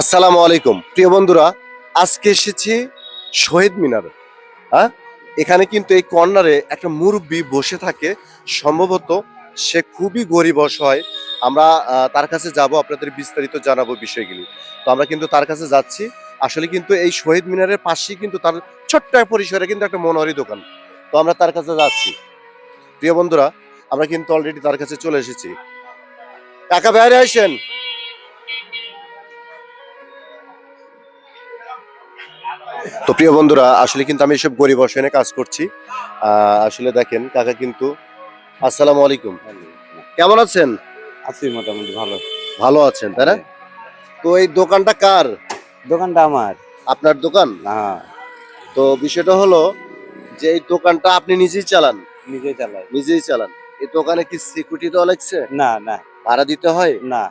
আসসালামু আলাইকুম। প্রিয় বন্ধুরা, আজকে এসেছি শহীদ মিনারে। হ্যাঁ? এখানে কিন্তু এই কর্নারে একটা মুরব্বী বসে থাকে। সম্ভবত সে খুবই গরিব অসহায়। আমরা তার কাছে যাব, আপনাদের বিস্তারিত জানাব বিষয়গুলি। তো আমরা কিন্তু তার কাছে যাচ্ছি। আসলে কিন্তু এই শহীদ মিনারের পাশেই কিন্তু তার ছোট্ট পরিসরে কিন্তু একটা মনোহরি দোকান। তো আমরা তার কাছে যাচ্ছি। প্রিয় বন্ধুরা, আমরা কিন্তু অলরেডি তার কাছে চলে এসেছি। কাকা বাইরে আসেন। তো প্রিয় বন্ধুরা আসলে কিন্তু আমি এসব গরিব অসহায় কাজ করছি। আসলে দেখেন কাকা কিন্তু আসসালামু আলাইকুম। কেমন আছেন? আছি মোটামুটি ভালো। ভালো আছেন তাই না? তো এই দোকানটা কার? দোকানটা আমার। আপনার দোকান? হ্যাঁ তো বিষয়টা হলো যে এই দোকানটা আপনি নিজেই চালান? নিজেই চালাই। নিজেই চালান। এই দোকানে কি সিকিউরিটি দেওয়া লাগছে? না না। ভাড়া দিতে হয়? না।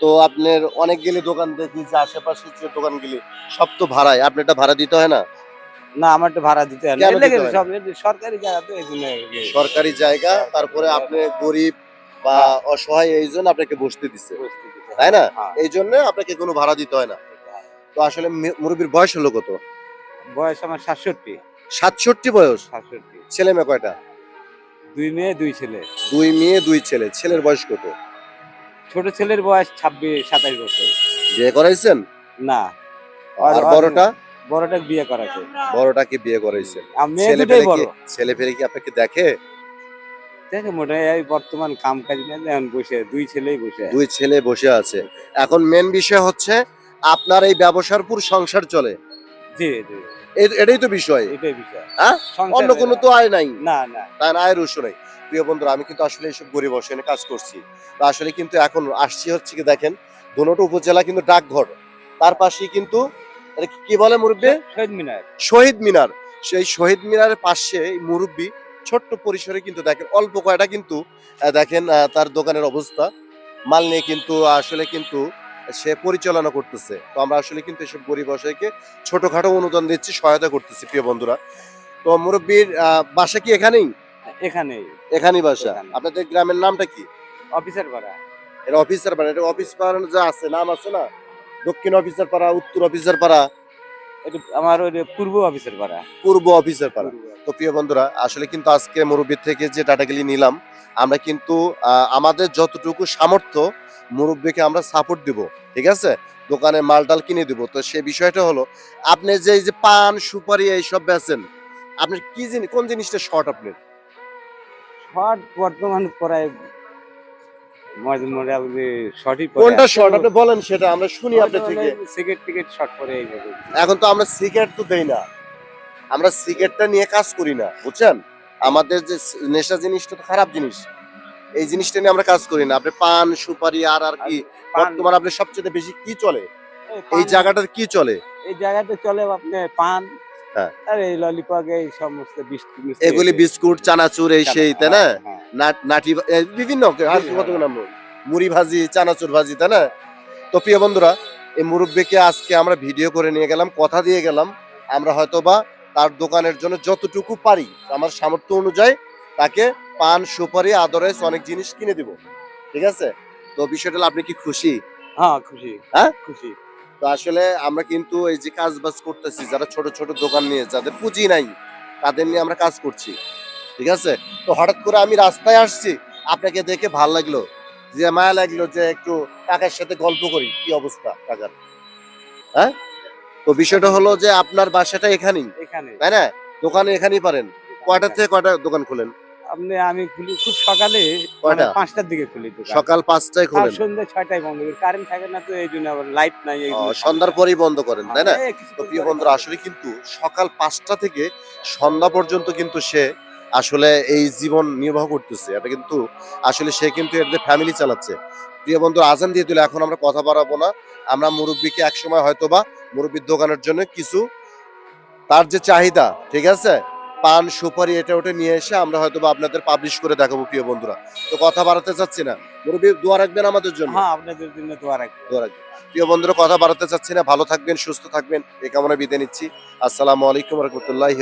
তো আপনার অনেকগুলি দোকান দেখি যে আশেপাশে যে দোকানগুলি সব তো ভাড়ায়। আপনি এটা ভাড়া দিতে হয় না? না আমার তো ভাড়া দিতে হয় না। কেন দিতে হয় সব সরকারি জায়গা তো এই জন্য সরকারি জায়গা তারপরে আপনি গরিব বা অসহায় এই জন্য আপনাকে বসতে দিচ্ছে। তাই না? হ্যাঁ। এই জন্য আপনাকে কোনো ভাড়া দিতে হয় না। তো আসলে মুরব্বীর বয়স হলো কত? বয়স আমার সাতষট্টি। সাতষট্টি বয়স? সাতষট্টি। ছেলে মেয়ে কয়টা? দুই মেয়ে দুই ছেলে। দুই মেয়ে দুই ছেলে। ছেলের বয়স কত? ছোট ছেলের বয়স ছাব্বিশ সাতাশ বছর। বিয়ে করাইছেন? না। আর বড়টা? বড়টা বিয়ে করাছে বড়টাকে বিয়ে করাইছেন ছেলে বড় কি ছেলে পেলে কি আপনাকে দেখে? দেখে মোটামুটি এই বর্তমান কাম কাজ নিয়ে এখন বসে দুই ছেলেই বসে দুই ছেলে বসে আছে। এখন মেন বিষয় হচ্ছে আপনার এই ব্যবসার পুর সংসার চলে। জি জি। এটাই তো বিষয়। এটাই বিষয়। হ্যাঁ? অন্য কোনো তো আয় নাই। না না। তার আয়ের উৎস নেই। প্রিয় বন্ধুরা আমি কিন্তু আসলে এইসব গরিব অসহায় কাজ করছি। আসলে কিন্তু এখন আসছি হচ্ছে কি দেখেন উপজেলা কিন্তু ডাকঘর। তার পাশেই কিন্তু কি- বলে মুরব্বী? শহীদ মিনার। শহীদ মিনার। সেই শহীদ মিনারের পাশে মুরব্বী ছোট্ট পরিসরে কিন্তু দেখেন অল্প কয়টা কিন্তু দেখেন আহ, তার দোকানের অবস্থা। মাল নিয়ে কিন্তু আসলে কিন্তু সে পরিচালনা করতেছে। তো আমরা আসলে কিন্তু এসব গরিব অসহায়কে ছোটখাটো অনুদান দিচ্ছি সহায়তা করতেছি প্রিয় বন্ধুরা। তো মুরব্বীর বাসা কি এখানেই? এখানে এখানেই বাসা। আপনাদের গ্রামের নামটা কি? অফিসার পাড়া। এটা অফিসার পাড়া। এটা অফিস পাড়া যা আছে নাম আছে না? দক্ষিণ অফিসার পাড়া উত্তর অফিসার পাড়া? এটা আমার পূর্ব অফিসার পাড়া। পূর্ব অফিসার পাড়া। তো প্রিয় বন্ধুরা আসলে কিন্তু আজকে মুরব্বীর থেকে যে ডাটাগুলি নিলাম আমরা কিন্তু আমাদের যতটুকু সামর্থ্য মুরব্বীকে আমরা সাপোর্ট দিব ঠিক আছে? দোকানে মালটাল কিনে দিব। তো সে বিষয়টা হলো আপনি যে এই যে পান সুপারি এইসব বেচেন আপনার কি জিনিস কোন জিনিসটা শর্ট আপনার শর্ট বর্তমান প্রায় কোনটা শর্ট আপনি বলেন সেটা আমরা শুনি আপনার থেকে সিগারেট টিকেট শর্ট করে এইভাবে এখন তো আমরা সিগারেট তো দেই না। আমরা সিগারেটটা নিয়ে কাজ করি না বুঝছেন? আমাদের যে নেশা জিনিসটা তো খারাপ জিনিস। এই জিনিসটা নিয়ে আমরা কাজ করি না। আপনি পান সুপারি আর আর কি? বর্তমানে আপনি সবচেয়ে বেশি কি চলে? এই জায়গাটার কি চলে? এই জায়গাতে চলে আপনি পান। আর এই ললিপপ এই সমস্ত বিস্কুট। এগুলি বিস্কুট চানাচুর এই সেই তাই না। নাট- নাটি বিভিন্ন আর কত নাম? মুড়ি ভাজি চানাচুর ভাজি তাই না? তো প্রিয় বন্ধুরা এই মুরব্বীকে আজকে আমরা ভিডিও করে নিয়ে গেলাম কথা দিয়ে গেলাম। আমরা হয়তো বা তার দোকানের জন্য যতটুকু পারি আমার সামর্থ্য অনুযায়ী তাকে পান সুপারি আদরেস অনেক জিনিস কিনে দিব। ঠিক আছে? তো বিষয়টা আপনি কি খুশি? হ্যাঁ খুশি। হ্যাঁ? খুশি। তো আসলে আমরা কিন্তু এই যে কাজ বাজ করতেছি যারা ছোট ছোট দোকান নিয়ে যাদের পুঁজি নাই তাদের নিয়ে আমরা কাজ করছি। ঠিক আছে? তো হঠাৎ করে আমি রাস্তায় আসছি আপনাকে দেখে ভালো লাগল যে মায়া লাগল যে একটু কাকার সাথে গল্প করি কি অবস্থা কাকার? হ্যাঁ? তো বিষয়টা হলো যে আপনার বাসাটা এখানেই। এখানে তাই না? দোকানে এখানেই পারেন। কয়টা থেকে কয়টা দোকান খোলেন? আপনি আমি খুলি খুব সকালে কয়টা? মানে পাঁচটার দিকে খুলি দোকান। সকাল পাঁচটায় আর খোলেন? সন্ধ্যে ছয়টায় বন্ধ করি। কারেন্ট থাকে না তো এই জন্য আবার লাইট নাই এই ও, জন্য সন্ধ্যার পরেই বন্ধ করেন তাই না? কিছু তো প্রিয় করে বন্ধুরা আসলে কিন্তু সকাল পাঁচটা থেকে সন্ধ্যা পর্যন্ত কিন্তু সে আসলে এই জীবন নির্বাহ করতেছে। এটা কিন্তু আসলে সে কিন্তু ফ্যামিলি চালাচ্ছে। প্রিয় বন্ধু আজান দিয়ে দিলে এখন আমরা কথা বাড়াবো না। আমরা মুরব্বীকে একসময় হয়তো বা মুরব্বীর দোকানের জন্য কিছু তার যে চাহিদা ঠিক আছে? পান সুপারি এটা ওটা নিয়ে এসে আমরা হয়তো বা আপনাদের পাবলিশ করে দেখাবো প্রিয় বন্ধুরা। তো কথা বাড়াতে চাচ্ছি না। মুরব্বী দোয়া রাখবেন আমাদের জন্য? হ্যাঁ আপনাদের জন্য দোয়া রাখবেন দোয়া রাখবেন। প্রিয় বন্ধুরা কথা বাড়াতে চাচ্ছি না। ভালো থাকবেন সুস্থ থাকবেন। এই কামনা বিদায় নিচ্ছি। আসসালামু আলাইকুম রহমতুল্লাহি